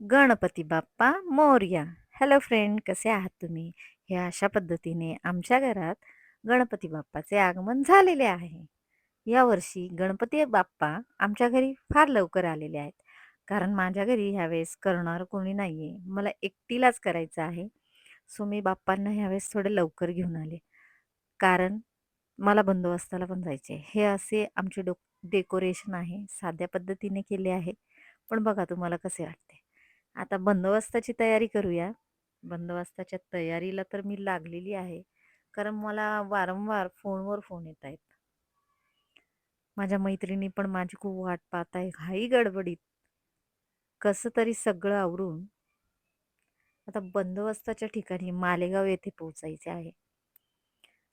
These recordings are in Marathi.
गणपती बाप्पा मोर्या. हॅलो फ्रेंड कसे आहात तुम्ही? हे अशा पद्धतीने आमच्या घरात गणपती बाप्पाचे आगमन झालेले आहे. यावर्षी गणपती बाप्पा आमच्या घरी फार लवकर आलेले आहेत. कारण माझ्या घरी ह्यावेळेस करणार कोणी नाही आहे मला एकटीलाच करायचं आहे. सो मी बाप्पांना ह्यावेळेस थोडे लवकर घेऊन आले. कारण मला बंदोबस्ताला पण जायचे हे असे आमचे डो डेकोरेशन आहे. साध्या पद्धतीने केले आहे. पण बघा तुम्हाला कसे वाटते. आता बंदोबस्ताची तयारी करूया. बंदोबस्ताच्या तयारीला तर मी लागलेली आहे. कारण मला वारंवार फोनवर फोन येत आहेत. माझ्या मैत्रिणी पण माझी खूप वाट पाहत आहे घाई गडबडीत. कसं तरी सगळं आवरून आता बंदोबस्ताच्या ठिकाणी मालेगाव येथे पोचायचे आहे.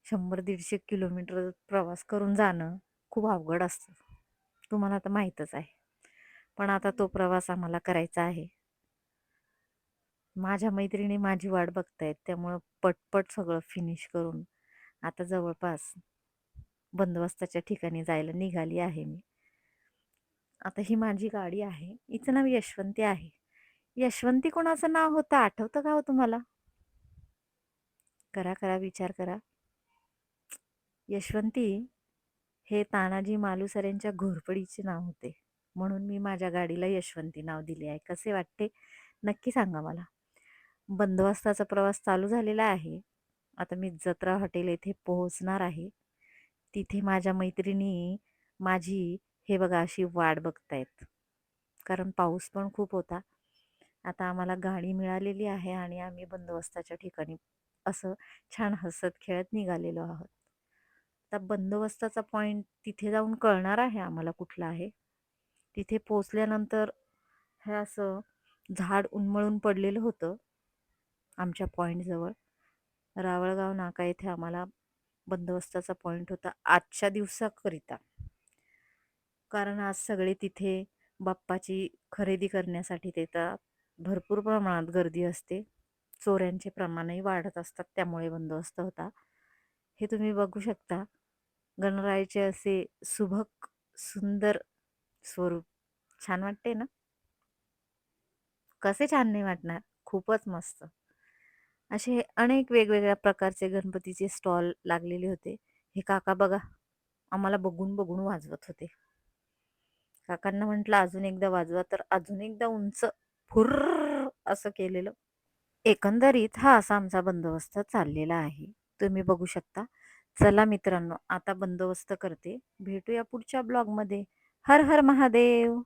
शंभर दीडशे किलोमीटर प्रवास करून जाणं खूप अवघड असतं. तुम्हाला आता माहीतच आहे. पण आता तो प्रवास आम्हाला करायचा आहे. माझ्या मैत्रिणी माझी वाट बघतायत त्यामुळं पटपट सगळं फिनिश करून आता जवळपास बंदोबस्ताच्या ठिकाणी जायला निघाली आहे मी. आता ही माझी गाडी आहे हिचं नाव यशवंती आहे. यशवंती कोणाचं नाव होतं आठवतं का हो तुम्हाला? करा करा विचार करा. यशवंती हे तानाजी मालुसर यांच्या घोरपडीचे नाव होते म्हणून मी माझ्या गाडीला यशवंती नाव दिले आहे. कसे वाटते? नक्की सांगा मला. बंदोबस्ताचा प्रवास चालू झालेला आहे. आता मी जत्रा हॉटेल येथे पोहोचणार आहे. तिथे माझ्या मैत्रिणी माझी हे बघा अशी वाट बघतायत. कारण पाऊस पण खूप होता. आता आम्हाला गाडी मिळालेली आहे आणि आम्ही बंदोबस्ताच्या ठिकाणी असं छान हसत खेळत निघालेलो आहोत. आता बंदोबस्ताचा पॉईंट तिथे जाऊन कळणार आहे आम्हाला कुठला आहे. तिथे पोचल्यानंतर हे असं झाड उन्मळून पडलेलं होतं. आमच्या पॉईंटजवळ रावळगाव नाका येथे आम्हाला बंदोबस्ताचा पॉईंट होता आजच्या दिवसाकरिता. कारण आज सगळे तिथे बाप्पाची खरेदी करण्यासाठी येतात भरपूर प्रमाणात गर्दी असते. चोऱ्यांचे प्रमाणही वाढत असतात त्यामुळे बंदोबस्त होता. हे तुम्ही बघू शकता. गणरायाचे असे सुभक सुंदर स्वरूप. छान वाटते ना? कसे छान नाही वाटणार? खूपच मस्त. असे अनेक वेगवेगळ्या प्रकारचे गणपतीचे स्टॉल लागलेले होते. हे काका बघा आम्हाला बघून बघून वाजवत होते. काकांना म्हटलं अजून एकदा वाजवा. तर अजून एकदा उंच फुर्र असं केलेलं. एकंदरीत हा असा आमचा बंदोबस्त चाललेला आहे. तुम्ही बघू शकता. चला मित्रांनो आता बंदोबस्त करते. भेटूया पुढच्या ब्लॉगमध्ये. हर हर महादेव!